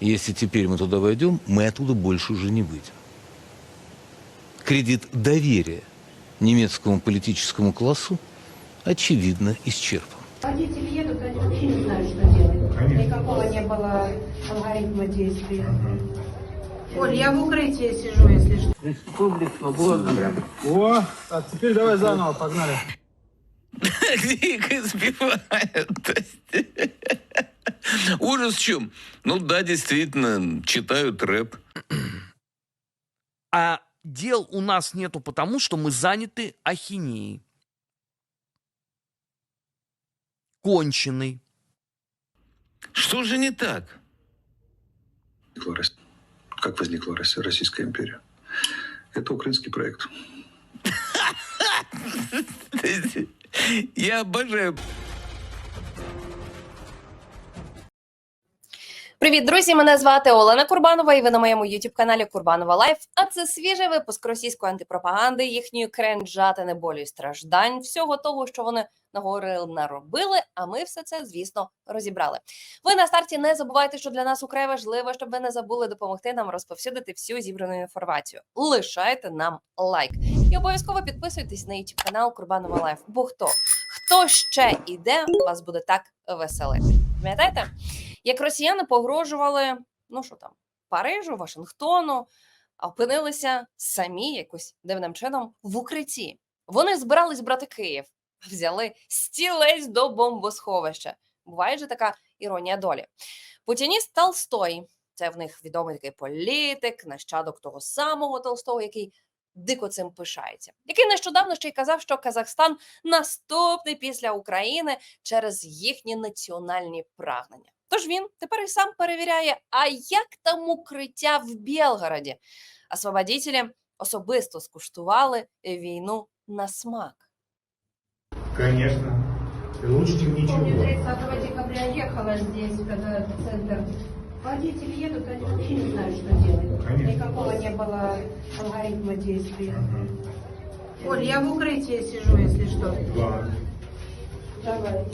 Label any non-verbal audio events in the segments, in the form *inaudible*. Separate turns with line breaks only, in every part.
Если теперь мы туда войдем, мы оттуда больше уже не выйдем. Кредит доверия немецкому политическому классу очевидно исчерпан.
Водители едут, они вообще не знают, что делать. Никакого не было алгоритма действия. Оль, я в укрытии сижу, если что.
О, так, теперь давай заново, погнали. *laughs*
Их избивают. *laughs* Ужас в чем? Ну да, действительно, читают рэп.
А дел у нас нету потому, что мы заняты ахинеей. Конченый.
Что же не так?
Как возникла Рос- Российская империя? Это украинский проект. *laughs*
Я обожаю
Привіт, друзі! Мене звати Олена Курбанова, і ви на моєму youtube каналі Курбанова Лайф. А це свіжий випуск російської антипропаганди, їхньої кренжатини болю і страждань, всього того, що вони наговорили, наробили. А ми все це, звісно, розібрали. Ви на старті не забувайте, що для нас украй важливо, щоб ви не забули допомогти нам розповсюдити всю зібрану інформацію. Лишайте нам лайк і обов'язково підписуйтесь на youtube канал Курбанова Лайф. Бо хто? Хто ще іде, вас буде так веселити. Пам'ятаєте? Як росіяни погрожували, ну що там, Парижу, Вашингтону, а опинилися самі якось дивним чином в укритті. Вони збирались брати Київ, взяли стілець до бомбосховища. Буває же така іронія долі. Путініст Толстой, це в них відомий такий політик, нащадок того самого Толстого, який дико цим пишається, який нещодавно ще й казав, що Казахстан наступний після України через їхні національні прагнення. Тож він тепер і сам перевіряє, а як там укриття в Білгороді. Освободітелі особисто скуштували війну на смак.
Конечно. Лучше, чем
Помню,
ничего.
30 декабря ехала здесь, когда центр. Водители едут, они вообще не знают, что делать.
Конечно.
Никакого не было алгоритма действия. Оль, я в укрытии сижу, если что.
Ладно.
Давай.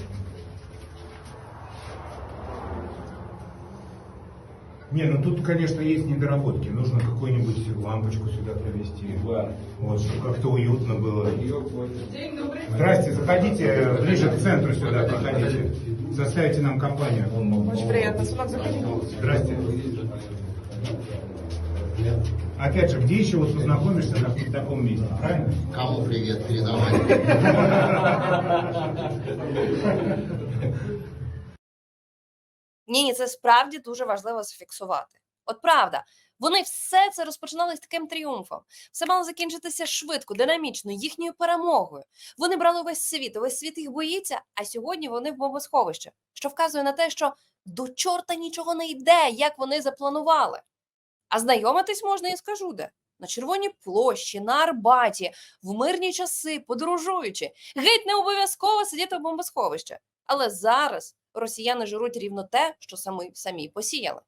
Не, ну тут, конечно, есть недоработки. Нужно какую-нибудь лампочку сюда провести. Вот, чтобы как-то уютно было. Здрасте, заходите ближе к центру сюда, проходите. Составите нам компанию. Очень приятно. Сюда заходите. Здрасте. Опять же, где еще вот познакомишься на таком месте, правильно?
Кому привет передавать? *laughs*
Ні, ні, це справді дуже важливо зафіксувати. От правда, вони все це розпочинали з таким тріумфом. Все мало закінчитися швидко, динамічно, їхньою перемогою. Вони брали весь світ, весь світ їх боїться, а сьогодні вони в бомбосховищі, що вказує на те, що до чорта нічого не йде, як вони запланували. А знайомитись можна і скажу де. На Червоній площі, на Арбаті, в мирні часи, подорожуючи. Геть не обов'язково сидіти в бомбосховищі. Але зараз росіяни жируть рівно те, що самі, самі посіяли.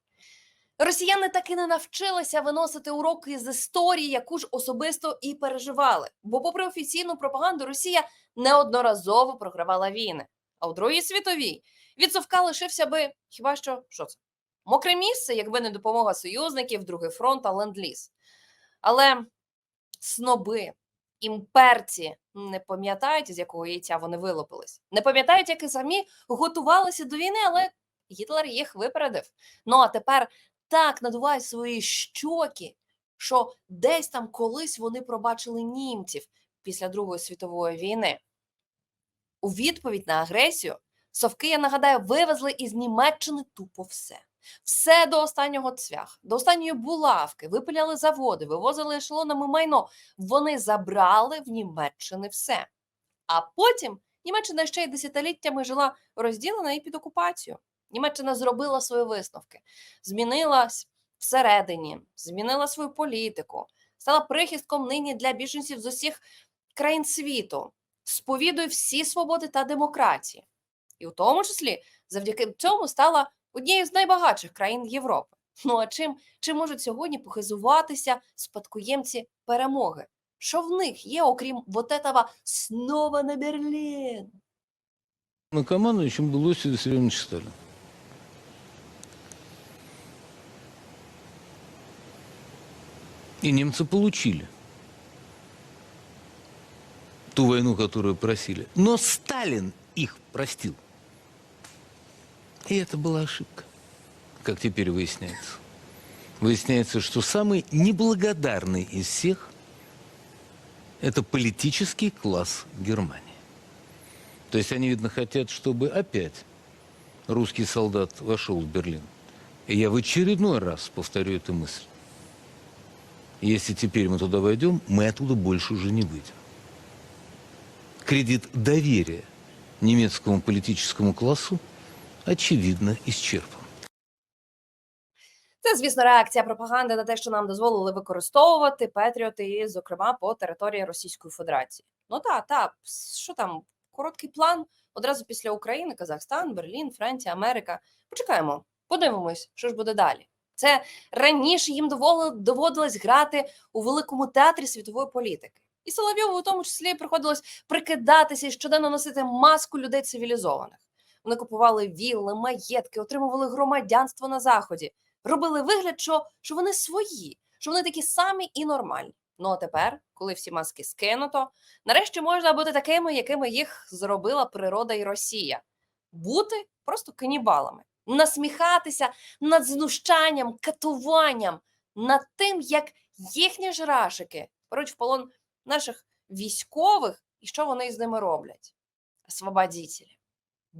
Росіяни таки не навчилися виносити уроки з історії, яку ж особисто і переживали. Бо, попри офіційну пропаганду, Росія неодноразово програвала війни. А у Другій світовій від Совка лишився би хіба що що це? Мокре місце, якби не допомога союзників, другий фронт та ленд-ліз. Але сноби, імперці не пам'ятають, з якого яйця вони вилупились. Не пам'ятають, як і самі готувалися до війни, але Гітлер їх випередив. Ну а тепер так надувають свої щоки, що десь там колись вони пробачили німців після Другої світової війни. У відповідь на агресію совки, я нагадаю, вивезли із Німеччини тупо все. Все до останнього цвях, до останньої булавки, випиляли заводи, вивозили ешелонами майно. Вони забрали в Німеччини все. А потім Німеччина ще й десятиліттями жила розділена і під окупацією. Німеччина зробила свої висновки, змінилась всередині, змінила свою політику, стала прихистком нині для біженців з усіх країн світу, сповідує всі свободи та демократії. І у тому числі завдяки цьому стала однією з найбагатших країн Європи. Ну а чим чим можуть сьогодні похизуватися спадкоємці перемоги? Що в них є, окрім вот этого снова на Берлін?
На командуючим було Сергій Сталін. И немцы получили ту войну, которую просили. Но Сталин их простил. И это была ошибка, как теперь выясняется. Выясняется, что самый неблагодарный из всех – это политический класс Германии. То есть они, видно, хотят, чтобы опять русский солдат вошел в Берлин. И я в очередной раз повторю эту мысль. Если теперь мы туда войдем, мы оттуда больше уже не выйдем. Кредит доверия немецкому политическому классу очевидно исчерпан.
Це, звісно, реакція пропаганди на те, що нам дозволили використовувати Петріоти, і, зокрема, по території Російської Федерації. Ну так, так, що там, короткий план одразу після України, Казахстан, Берлін, Франція, Америка. Почекаємо, подивимось, що ж буде далі. Це раніше їм доводилось грати у великому театрі світової політики. І Соловйову у тому числі приходилось прикидатися і щоденно носити маску людей цивілізованих. Вони купували вілли, маєтки, отримували громадянство на заході, робили вигляд, що, що вони свої, що вони такі самі і нормальні. Ну а тепер, коли всі маски скинуто, нарешті можна бути такими, якими їх зробила природа і Росія. Бути просто канібалами, насміхатися над знущанням, катуванням, над тим, як їхні жрашики беруть в полон наших військових і що вони з ними роблять. Освободітелі,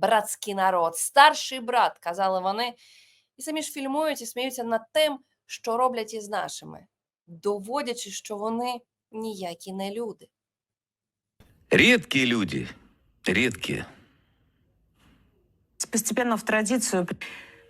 братський народ, старший брат, казали вони, і самі ж фільмують і сміються над тим, що роблять із нашими, доводячи, що вони ніякі не люди.
Рідкі люди, рідкі.
постепенно в традицию.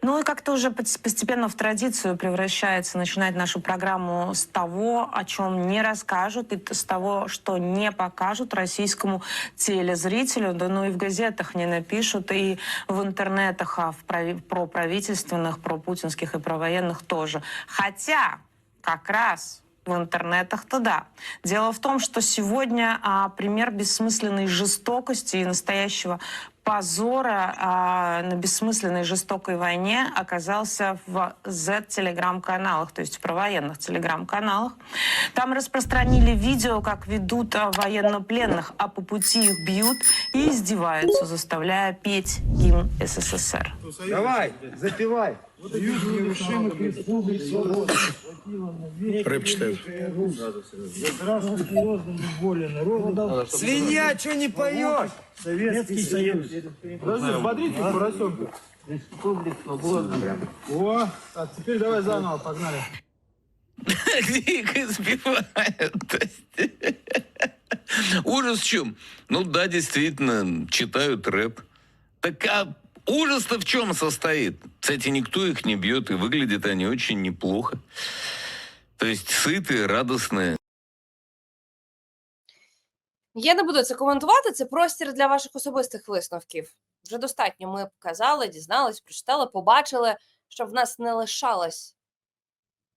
Ну и как-то уже пос- постепенно в традицию превращается начинать нашу программу с того, о чем не расскажут, и с того, что не покажут российскому телезрителю, да ну и в газетах не напишут, и в интернетах, а в прави- проправительственных, пропутинских и провоенных тоже. Хотя как раз в интернетах-то да. Дело в том, что сегодня а, пример бессмысленной жестокости и настоящего позора а, на бессмысленной жестокой войне оказался в Z-телеграм-каналах, то есть в провоенных телеграм-каналах. Там распространили видео, как ведут а, военнопленных, а по пути их бьют и издеваются, заставляя петь гимн СССР.
Давай, запивай.
Рэп читают.
Свинья, что не поешь? Советский Союз. Подожди, смотрите, поросенка. О, так, теперь давай заново, погнали.
Их избивают. Ужас в чем? Ну да, действительно, читают рэп. Так а ужас-то в чем состоит? Кстати, никто их не бьет, и выглядят они очень неплохо. То есть сытые, радостные.
Я не буду це коментувати, це простір для ваших особистих висновків. Вже достатньо ми показали, дізнались, прочитали, побачили, що в нас не лишалось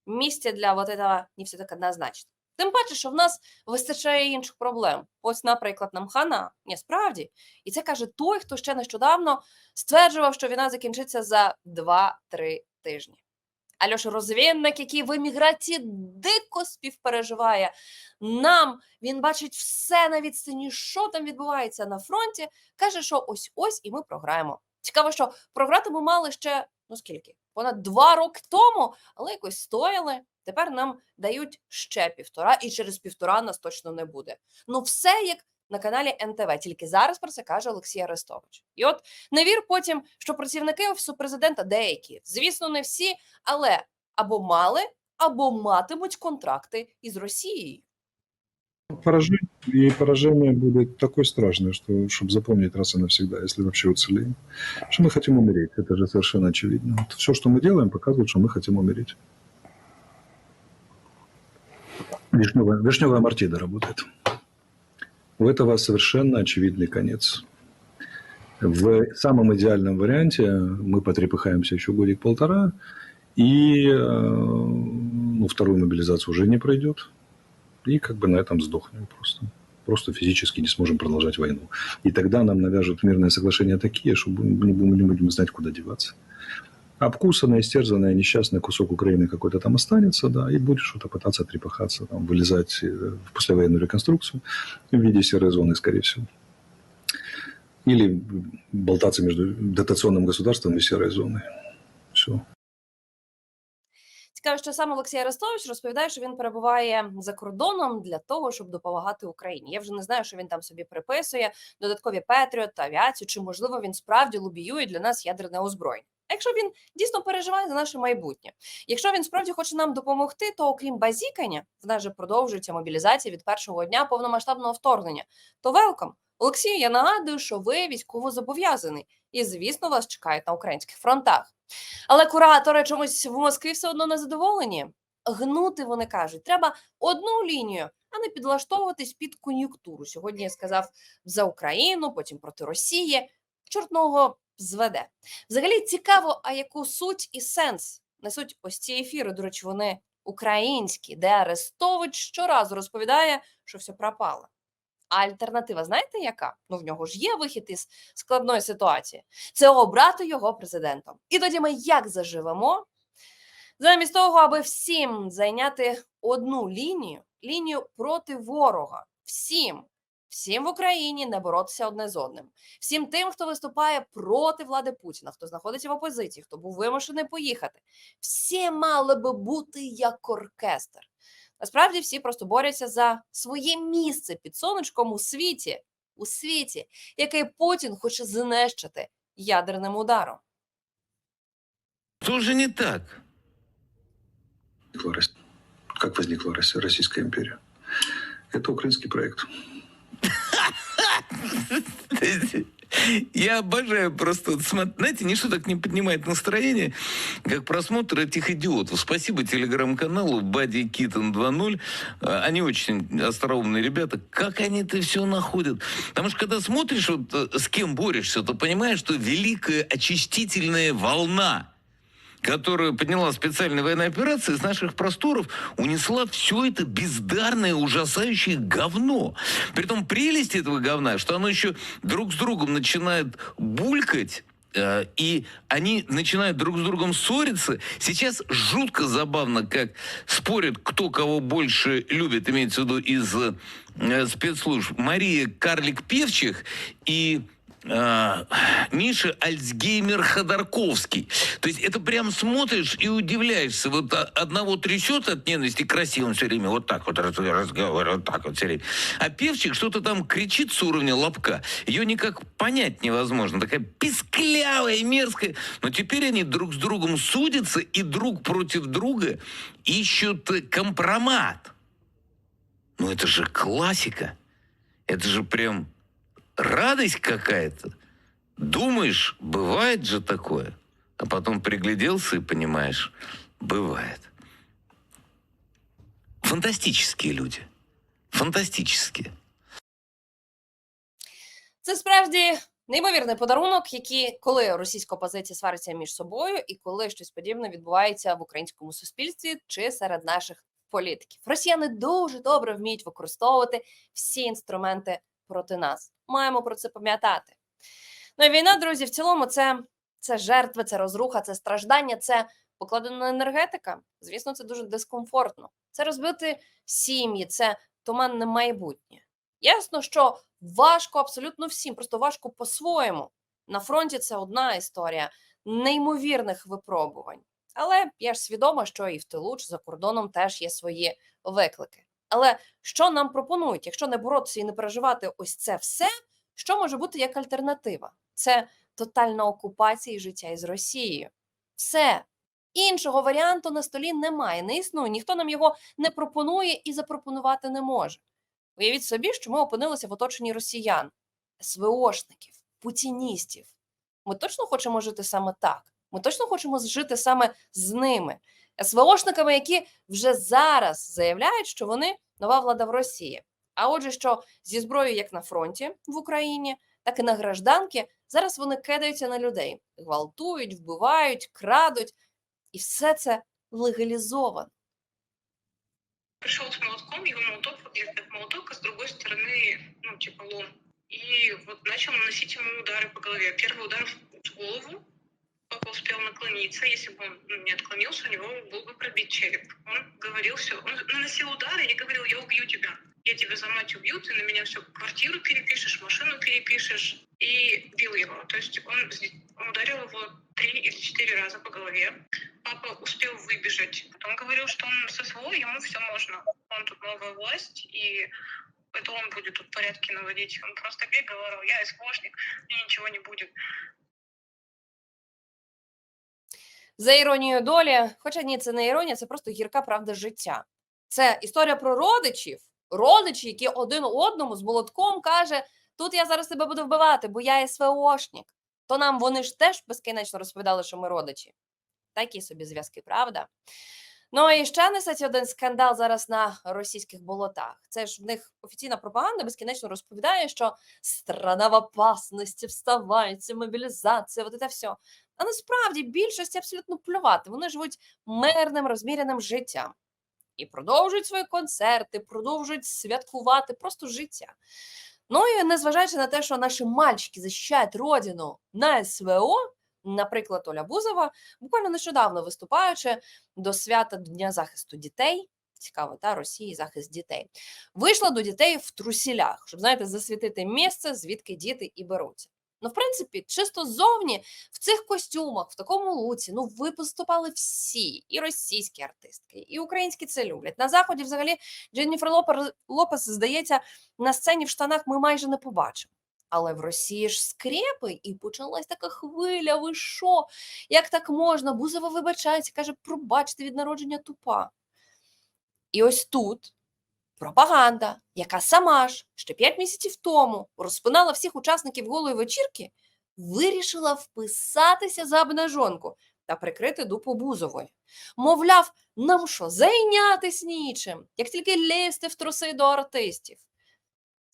місця для вот этого не все так однозначно. Тим паче, що в нас вистачає інших проблем. Ось, наприклад, нам хана. Ні, справді. І це каже той, хто ще нещодавно стверджував, що війна закінчиться за 2-3 тижні. Альош розвінник, який в еміграції дико співпереживає. Нам він бачить все на відстані, що там відбувається на фронті. Каже, що ось ось і ми програємо. Цікаво, що програти ми мали ще ну скільки? Понад два роки тому, але якось стояли. Тепер нам дають ще півтора, і через півтора нас точно не буде. Ну, все як на каналі НТВ. Тільки зараз про це каже Олексій Арестович. І от не вір потім, що працівники офісу президента деякі, звісно, не всі, але або мали, або матимуть контракти із Росією.
Поражение, и поражение будет такое страшное, что, чтобы запомнить раз и навсегда, если вообще уцелеем, что мы хотим умереть. Это же совершенно очевидно. Вот все, что мы делаем, показывает, что мы хотим умереть. Вишневая, вишневая мартида работает. У этого совершенно очевидный конец. В самом идеальном варианте мы потрепыхаемся еще годик-полтора, и э, ну, вторую мобилизацию уже не пройдет. И как бы на этом сдохнем просто. Просто физически не сможем продолжать войну. И тогда нам навяжут мирные соглашения такие, что не будем, не будем знать, куда деваться. обкусанный, истерзанный, несчастный кусок Украины какой-то там останется, да, и будет что-то пытаться трепыхаться, там, вылезать э, в послевоенную реконструкцию в виде серой зоны, скорее всего. Или болтаться между дотационным государством и серой зоной. Все.
Цікаво, що сам Олексій Арестович розповідає, що він перебуває за кордоном для того, щоб допомагати Україні. Я вже не знаю, що він там собі приписує додаткові Петріот та авіацію, чи можливо він справді лобіює для нас ядерне озброєння. А якщо він дійсно переживає за наше майбутнє, якщо він справді хоче нам допомогти, то окрім базікання, в нас же продовжується мобілізація від першого дня повномасштабного вторгнення. То велкам. Олексію, я нагадую, що ви військово зобов'язаний, і звісно, вас чекають на українських фронтах. Але куратори чомусь в Москві все одно не задоволені. Гнути вони кажуть, треба одну лінію, а не підлаштовуватись під кон'юнктуру. Сьогодні я сказав за Україну, потім проти Росії. Чортного зведе. Взагалі цікаво, а яку суть і сенс несуть ось ці ефіри. До речі, вони українські, де Арестович щоразу розповідає, що все пропало. А альтернатива, знаєте, яка? Ну, в нього ж є вихід із складної ситуації. Це обрати його президентом. І тоді ми як заживемо? Замість того, аби всім зайняти одну лінію, лінію проти ворога. Всім, всім в Україні не боротися одне з одним. Всім тим, хто виступає проти влади Путіна, хто знаходиться в опозиції, хто був вимушений поїхати. Всі мали би бути як оркестр. Насправді всі просто борються за своє місце під сонечком у світі, у світі, який Путін хоче знищити ядерним ударом.
Тоже не так.
Как возникла Рос- Российская империя? Это украинский проект. *laughs*
Я обожаю просто, знаете, ничто так не поднимает настроение, как просмотр этих идиотов. Спасибо телеграм-каналу Бади Китон 2.0. А, Они очень остроумные ребята. Как они это все находят? Потому что когда смотришь, вот, э, с кем борешься, то понимаешь, что великая очистительная волна которую подняла специальная военная операция, из наших просторов унесла все это бездарное, ужасающее говно. Притом прелесть этого говна, что оно еще друг с другом начинает булькать, э, и они начинают друг с другом ссориться. Сейчас жутко забавно, как спорят, кто кого больше любит, имеется в виду из э, спецслужб. Мария Карлик-Певчих и а, Миша Альцгеймер Ходорковский. То есть это прям смотришь и удивляешься. Вот одного трясет от ненависти красивым все время, вот так вот раз- разговаривает, вот так вот все время. А певчик что-то там кричит с уровня лобка. Ее никак понять невозможно. Такая писклявая, мерзкая. Но теперь они друг с другом судятся и друг против друга ищут э, компромат. Ну это же классика. Это же прям радость какая-то. Думаешь, бывает же такое. А потом пригляделся и понимаешь, бывает. Фантастические люди. Фантастические.
Це справді неймовірний подарунок, який, коли російська опозиція свариться між собою, і коли щось подібне відбувається в українському суспільстві чи серед наших політиків. Росіяни дуже добре вміють використовувати всі інструменти проти нас. Маємо про це пам'ятати. Ну і війна, друзі, в цілому, це, це жертви, це розруха, це страждання, це покладена енергетика. Звісно, це дуже дискомфортно. Це розбити сім'ї, це туманне майбутнє. Ясно, що важко абсолютно всім, просто важко по-своєму. На фронті це одна історія неймовірних випробувань. Але я ж свідома, що і в тилу чи за кордоном теж є свої виклики. Але що нам пропонують, якщо не боротися і не переживати ось це все, що може бути як альтернатива? Це тотальна окупація і життя із Росією. Все. Іншого варіанту на столі немає, не існує. Ніхто нам його не пропонує і запропонувати не може. Уявіть собі, що ми опинилися в оточенні росіян, СВОшників, путіністів. Ми точно хочемо жити саме так. Ми точно хочемо жити саме з ними, СВОшниками, які вже зараз заявляють, що вони нова влада в Росії. А отже, що зі зброєю як на фронті в Україні, так і на гражданки, зараз вони кидаються на людей, гвалтують, вбивають, крадуть, і все це легалізовано.
пришел с молотком, его молоток выглядит как молоток, а с другой стороны, ну, типа лом. И вот начал наносить ему удары по голове. Первый удар в голову, папа успел наклониться. Если бы он ну, не отклонился, у него был бы пробит череп. Он говорил все. Он наносил удары и говорил, я убью тебя. Я тебя за мать убью, ты на меня всю квартиру перепишешь, машину перепишешь. И бил его. То есть он, он ударил его три или четыре раза по голове. Папа успел выбежать. Потом говорил, что он со СВО, ему все можно. Он тут новая власть, и это он будет тут порядки наводить. Он просто бегал, говорил, я СВОшник, мне ничего не будет.
За іронією долі, хоча ні, це не іронія, це просто гірка правда життя. Це історія про родичів, родичі, які один одному з молотком каже: тут я зараз тебе буду вбивати, бо я СВОшник. То нам вони ж теж безкінечно розповідали, що ми родичі. Такі собі зв'язки, правда? Ну і ще несеться один скандал зараз на російських болотах. Це ж в них офіційна пропаганда безкінечно розповідає, що страна в опасності, вставайте, мобілізація, от це все. А насправді більшості абсолютно плювати. Вони живуть мирним, розміряним життям і продовжують свої концерти, продовжують святкувати просто життя. Ну і незважаючи на те, що наші мальчики захищають родину на СВО, наприклад, Оля Бузова, буквально нещодавно виступаючи до свята Дня захисту дітей. Цікаво, та Росії захист дітей. Вийшла до дітей в трусілях, щоб знаєте, засвітити місце, звідки діти і беруться. Ну, в принципі, чисто ззовні в цих костюмах, в такому луці, ну ви поступали всі, і російські артистки, і українські це люблять. На заході, взагалі, Дженніфер Лопес, здається, на сцені в штанах ми майже не побачимо. Але в Росії ж скрепи, і почалась така хвиля. Ви що? Як так можна? Бузова вибачається, каже, пробачте від народження тупа. І ось тут пропаганда, яка сама ж ще 5 місяців тому розпинала всіх учасників голої вечірки, вирішила вписатися за обнажонку та прикрити дупу Бузової. Мовляв, нам що, зайнятись нічим, як тільки лізти в труси до артистів.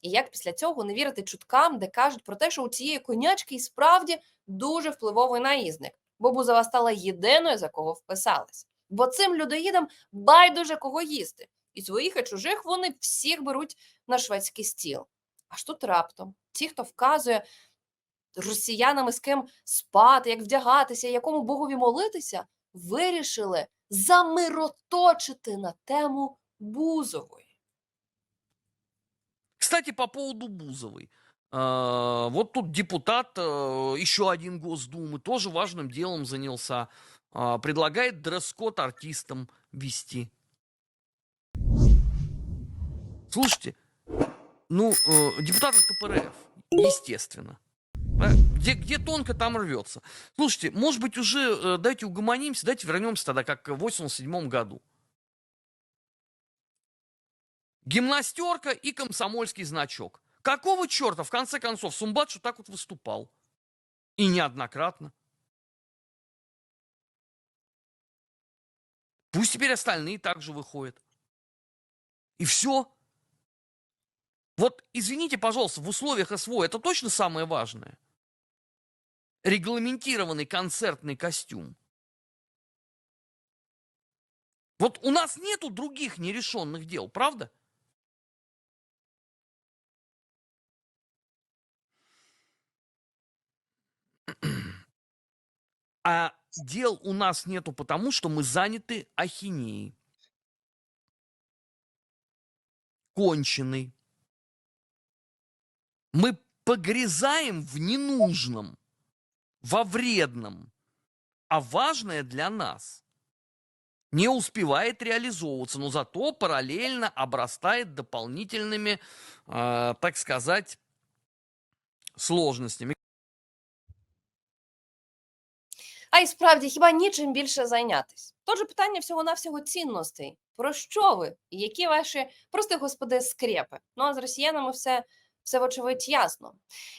І як після цього не вірити чуткам, де кажуть про те, що у цієї конячки і справді дуже впливовий наїзник, бо Бузова стала єдиною, за кого вписалась. Бо цим людоїдам байдуже кого їсти І своїх, і чужих вони всіх беруть на шведський стіл. Аж тут раптом ті, хто вказує росіянам з ким спати, як вдягатися, якому богові молитися, вирішили замироточити на тему Бузової.
Кстати, по поводу Бузовой. А, Вот тут депутат, э, еще один Госдумы, тоже важным делом занялся. А, Предлагает дресс-код артистам вести. Слушайте, ну, э, депутат от КПРФ, естественно. Да, Где, где тонко, там рвется. Слушайте, может быть, уже э, давайте угомонимся, давайте вернемся тогда, как в 87 году. Гимнастерка и комсомольский значок. Какого черта, в конце концов, Сумбатшу так вот выступал? И неоднократно. Пусть теперь остальные также выходят. И все. Вот, извините, пожалуйста, в условиях СВО это точно самое важное? Регламентированный концертный костюм. Вот у нас нету других нерешенных дел, правда? А дел у нас нету потому, что мы заняты ахинеей. Конченый. Мы погрязаем в ненужном, во вредном, а важное для нас не успевает реализовываться, но зато параллельно обрастает дополнительными, э, так сказать, сложностями.
А й справді, хіба нічим більше зайнятись? Тож питання всього-навсього цінностей. Про що ви? І які ваші, прости господи, скрепи? Ну а з росіянами все, все вочевидь ясно.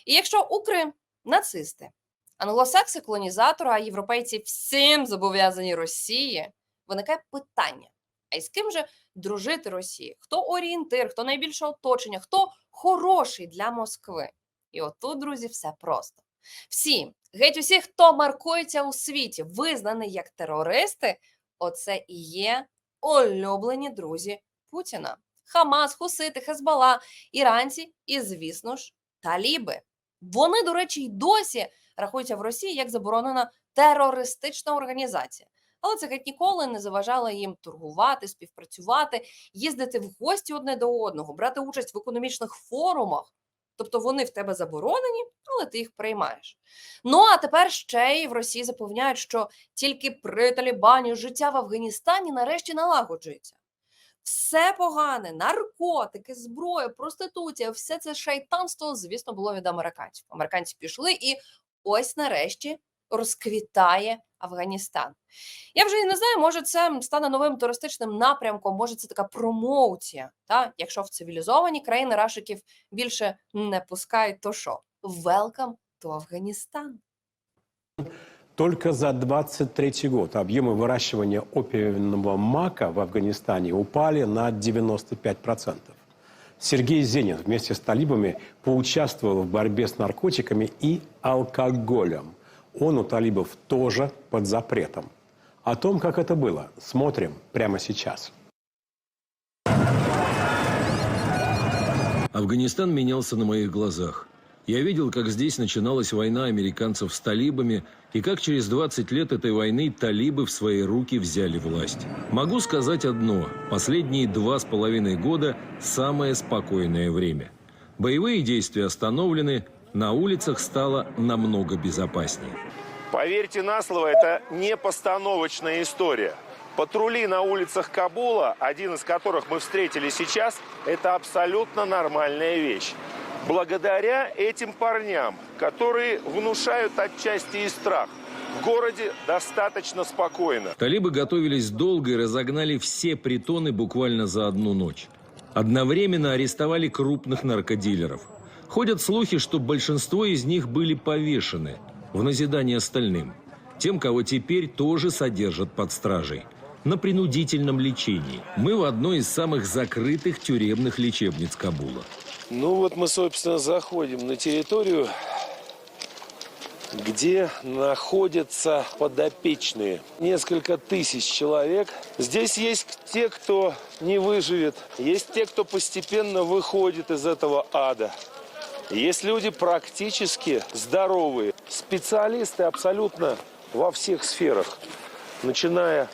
І якщо укри нацисти, англосакси колонізатори, а європейці всім зобов'язані Росії, виникає питання: а із ким же дружити Росії? Хто орієнтир, хто найбільше оточення, хто хороший для Москви? І отут, друзі, все просто. Всі, геть усі, хто маркується у світі, визнаний як терористи, оце і є улюблені друзі Путіна. Хамас, Хусити, Хезбала, іранці і, звісно ж, таліби. Вони, до речі, й досі рахуються в Росії як заборонена терористична організація. Але це геть ніколи не заважало їм торгувати, співпрацювати, їздити в гості одне до одного, брати участь в економічних форумах. Тобто вони в тебе заборонені, але ти їх приймаєш. Ну а тепер ще й в Росії запевняють, що тільки при Талібані життя в Афганістані нарешті налагоджується. Все погане, наркотики, зброя, проституція, все це шайтанство, звісно, було від американців. Американці пішли, і ось нарешті розквітає Афганістан. Я вже не знаю, може це стане новим туристичним напрямком, може це така промоуція. Та? Якщо в цивілізовані країни рашиків більше не пускають, то що? Welcome to Афганістан.
Только за 23 год объемы выращивания опиумного мака в Афганистане упали на 95%. Сергей Зенин вместе с талибами поучаствовал в борьбе с наркотиками и алкоголем. Он у талибов тоже под запретом. О том, как это было, смотрим прямо сейчас.
Афганистан менялся на моих глазах. Я видел, как здесь начиналась война американцев с талибами, и как через 20 лет этой войны талибы в свои руки взяли власть. Могу сказать одно. Последние два с половиной года – самое спокойное время. Боевые действия остановлены, на улицах стало намного безопаснее.
Поверьте на слово, это не постановочная история. Патрули на улицах Кабула, один из которых мы встретили сейчас, это абсолютно нормальная вещь. Благодаря этим парням, которые внушают отчасти и страх, в городе достаточно спокойно.
Талибы готовились долго и разогнали все притоны буквально за одну ночь. Одновременно арестовали крупных наркодилеров. Ходят слухи, что большинство из них были повешены в назидание остальным. Тем, кого теперь тоже содержат под стражей. На принудительном лечении. Мы в одной из самых закрытых тюремных лечебниц Кабула.
Ну вот мы, собственно, заходим на территорию, где находятся подопечные. Несколько тысяч человек. Здесь есть те, кто не выживет. Есть те, кто постепенно выходит из этого ада. Есть люди практически здоровые. Специалисты абсолютно во всех сферах. Начиная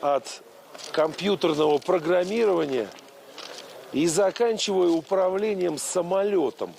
от компьютерного программирования и заканчивая управлением самолетом.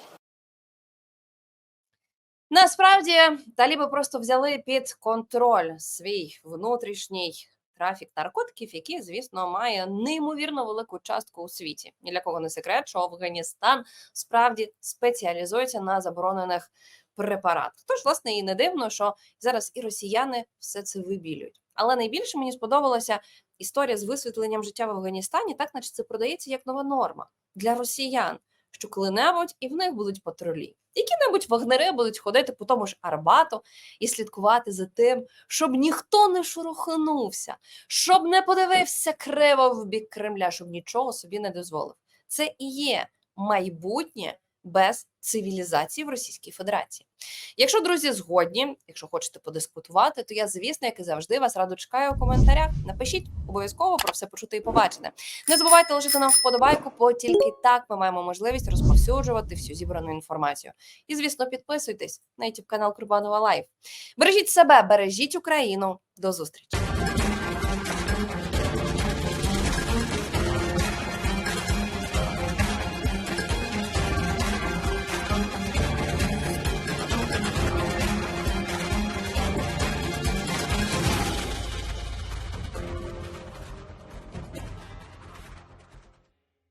Насправді таліби просто взяли під контроль свій внутрішній трафік наркотиків, який, звісно, має неймовірно велику частку у світі. Ні для кого не секрет, що Афганістан справді спеціалізується на заборонених препаратах. Тож, власне, і не дивно, що зараз і росіяни все це вибілюють. Але найбільше мені сподобалася історія з висвітленням життя в Афганістані, так наче це продається як нова норма для росіян, що коли-небудь і в них будуть патрулі. Які-небудь вагнери будуть ходити по тому ж Арбату і слідкувати за тим, щоб ніхто не шурохнувся, щоб не подивився криво в бік Кремля, щоб нічого собі не дозволив. Це і є майбутнє без цивілізації в Російській Федерації. Якщо друзі згодні, якщо хочете подискутувати, то я, звісно, як і завжди, вас радо чекаю у коментарях. Напишіть обов'язково про все почути і побачене. Не забувайте лишити нам вподобайку, бо тільки так ми маємо можливість розповсюджувати всю зібрану інформацію. І, звісно, підписуйтесь на youtube канал Курбанова Лайф. Бережіть себе, бережіть Україну. До зустрічі!